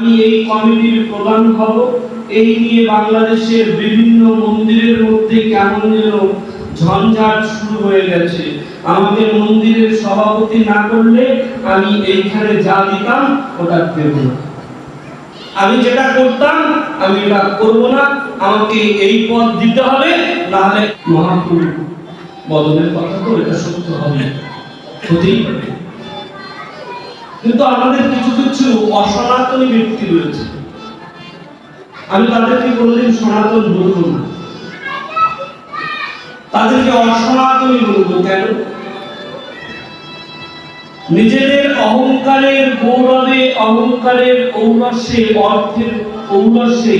আমি এই কমিটির প্রধান হব। এই নিয়ে বাংলাদেশের বিভিন্ন মন্দিরের মধ্যে কেমন যেন ঝঞ্ঝাট শুরু হয়ে গেছে। আমাকে মন্দিরের সভাপতি না করলে আমি এইখানে যা দিতাম ওটা দেব না। আমি যেটা করতাম, আমি এটা করব না। আমাকে এই পদ দিতে হবে, নাহলে মহাপুর বদলের কথা তো এটা সত্য হবে। হতেই পারে কিন্তু আমাদের কিছু কিছু অসনাতনী ব্যক্তি রয়েছে। আমি তাদেরকে কোনোদিন সনাতন বলব না। তাদেরকে অসনাতনী বলব কেন? নিজেদের অহংকারের গৌরবে, অহংকারের ঔরসে, অর্থের ঔরসে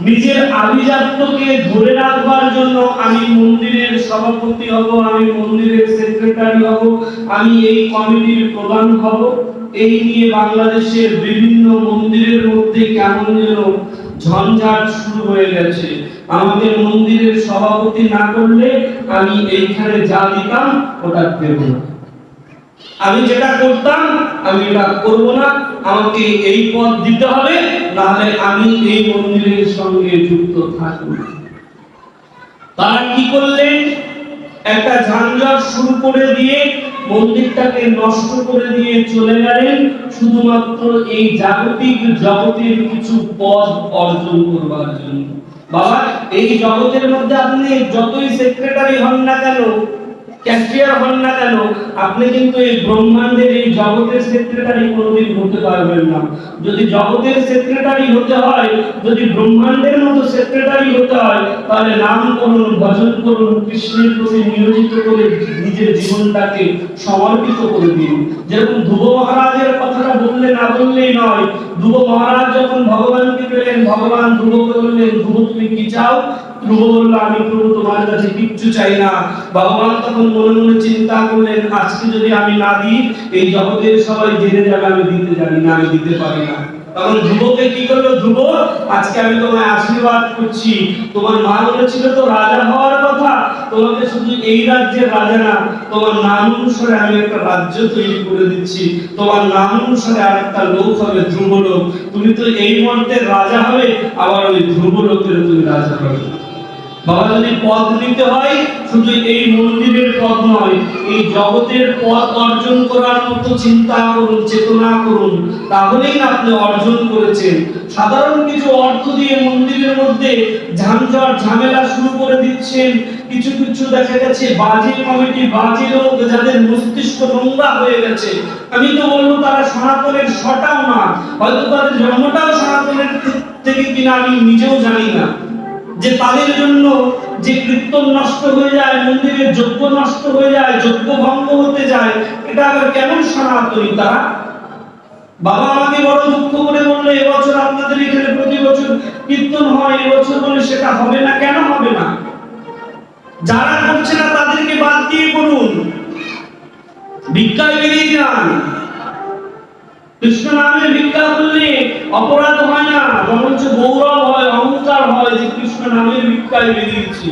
নিজের আভিজাত্যকে ধরে রাখবার জন্য আমি মন্দিরের সভাপতি হব, আমি মন্দিরের সেক্রেটারি হব, আমি এই কমিটির প্রধান হব। এই নিয়ে বাংলাদেশের বিভিন্ন মন্দিরের মধ্যে কেমন যেন ঝঞ্ঝাট শুরু হয়ে গেছে। আমাকে মন্দিরের সভাপতি না করলে আমি এইখানে যা দিতাম ওটা দেব না। আমি যেটা করতাম, আমি এটা করব না। আমাকে এই পদ দিতে হবে, নাহলে আমি এই মন্দিরের সঙ্গে যুক্ত থাকব। না। তারা কি করলেন? একটা ঝাঞ্ঝাট শুরু করে দিয়ে মন্দিরটাকে নষ্ট করে দিয়ে চলে গেলেন। শুধুমাত্র এই জাগতিক জগতের কিছু পদ অর্জন করবার জন্য। বাবা, এই জগতের মধ্যে আপনি যতই সেক্রেটারি হন না কেন ক্যাশিয়ার হন না কেন, আপনি কিন্তু এই ব্রহ্মাণ্ডের এই জগতের সেক্রেটারি কোনোদিন হতে পারবেন না। যদি জগতের সেক্রেটারি হতে হয়, যদি ব্রহ্মাণ্ডের মতো সেক্রেটারি হতে হয়, তাহলে নাম করুন, ভজন করুন, কৃষ্ণের প্রতি নিয়োজিত করে নিজের জীবনটাকে সমর্পিত করে দিন। যেরকম ধ্রুব মহারাজের কথাটা বললে না বললেই নয়, ধ্রুব মহারাজ যখন ভগবানকে পেলেন, ভগবান ধ্রুবকে বললেন, ধ্রুব তুমি কি চাও? ধ্রুব বলল, আমি প্রভু, তোমার কাছে কিচ্ছু চাই না। ভগবান তখন মনে চিন্তা করলেন, আজকে যদি আমি না দিই, এই জগতের সবাই জেনে যাবে আমি দিতে জানি না, আমি দিতে পারি না। তখন ধ্রুবকে কি করল ধ্রুব? আজকে আমি তোমায় আশীর্বাদ করছি। তোমার মা বলেছিল তো রাজা হওয়ার কথা। তোমাকে শুধু এই রাজ্যের রাজা না, তোমার নাম অনুসারে আমি একটা রাজ্য তৈরি করে দিচ্ছি। তোমার নাম অনুসারে আর একটা লোক হবে ধ্রুব লোক। তুমি তো এই মর্তের রাজা হবে, আবার ওই ধ্রুব লোকের তুমি রাজা হবে। বাবা যদি পদ নিতে হয়, শুধু এই মন্দিরের পদ নয়, এই জগতের পদ অর্জন করার মতো চিন্তা করুন, চেতনা করুন। তাহলেই আপনি অর্জন করেছেন। সাধারণ কিছু অর্থ দিয়ে মন্দিরের মধ্যে ঝামঝট ঝামেলা শুরু করে দিচ্ছেন। কিছু কিছু দেখা গেছে, বাজে কমিটি, বাজে লোক যাদের মস্তিষ্ক নোংরা হয়ে গেছে। আমি তো বলব, তারা সনাতনের সটাও না। হয়তো তাদের জন্মটাও সনাতনের থেকে কিনা, আমি নিজেও জানি না। যে তাদের জন্য যে কীর্তন নষ্ট হয়ে যায়, মন্দিরের যজ্ঞ নষ্ট হয়ে যায়, যজ্ঞ ভঙ্গ হতে যায়, এটা আবার কেমন সনাতনী তারা? বাবা আমাকে বড় দুঃখ করে বলল, এবছর আপনাদের এখানে প্রতি বছর কীর্তন হয়, এবছর বলে সেটা হবে না, কেন হবে না? যারা করছে না, তাদেরকে বাদ দিয়ে করুন ভিক্ষায় বেরিয়ে যান। কৃষ্ণ নামের অপরাধ হয় না বরঞ্চ গৌরব হয়, অহংকার হয় যে কৃষ্ণ নামের ভিক্ষায় বেরিয়েছি।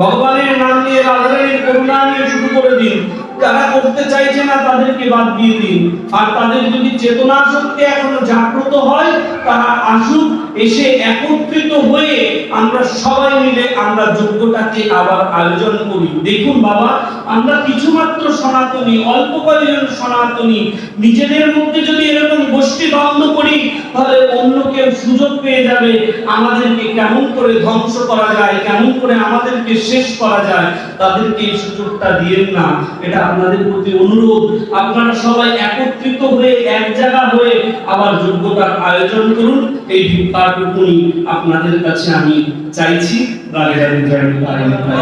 ভগবানের নাম দিয়ে রাধারানীর করুণা নিয়ে শুরু করে দিন যারা করতে চাইছে না, তাদেরকে বাদ দিয়ে দিন। আর তাদের যদি চেতনা শক্তি এখনও জাগ্রত হয়, তারা আসুক, এসে একত্রিত হয়ে আমরা সবাই মিলে আমরা যজ্ঞটাকে আবার আয়োজন করি। দেখুন বাবা, আমরা কিছুমাত্র সনাতনী অল্প কয়েকজন সনাতনী। নিজেদের মধ্যে যদি এরকম গোষ্ঠী দ্বন্দ্ব করি, তাহলে অন্য কেউ সুযোগ পেয়ে যাবে। আমাদেরকে কেমন করে ধ্বংস করা যায়, কেমন করে আমাদেরকে শেষ করা যায়, তাদেরকে এই সুযোগটা দিয়েন না। এটা আপনাদের প্রতি অনুরোধ। আপনারা সবাই একত্রিত হয়ে এক জায়গা হয়ে আবার যোগ্যতার আয়োজন করুন। এই ভিক্ষাটুকুনি আপনাদের কাছে আমি চাইছি। রাগে রাগে জয় নিতাই।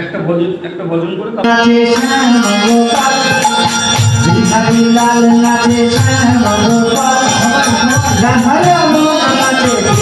একটা ভজন একটা ভজন করে নাচে শ্যাম গোপাল বিহারী লাল নাচে শ্যাম গোপাল রাধারে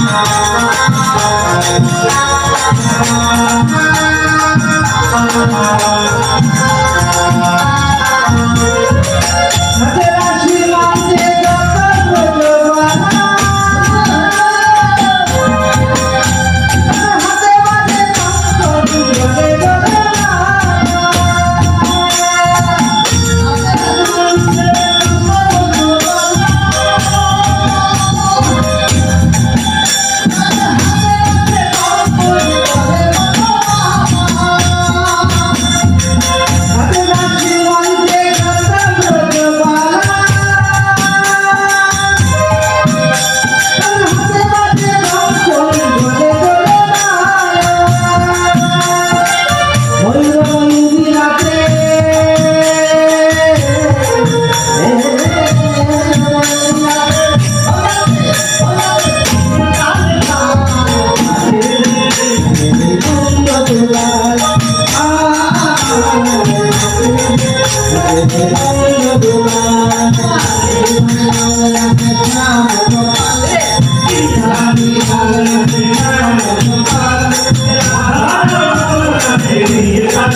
নাচে প্রিয়া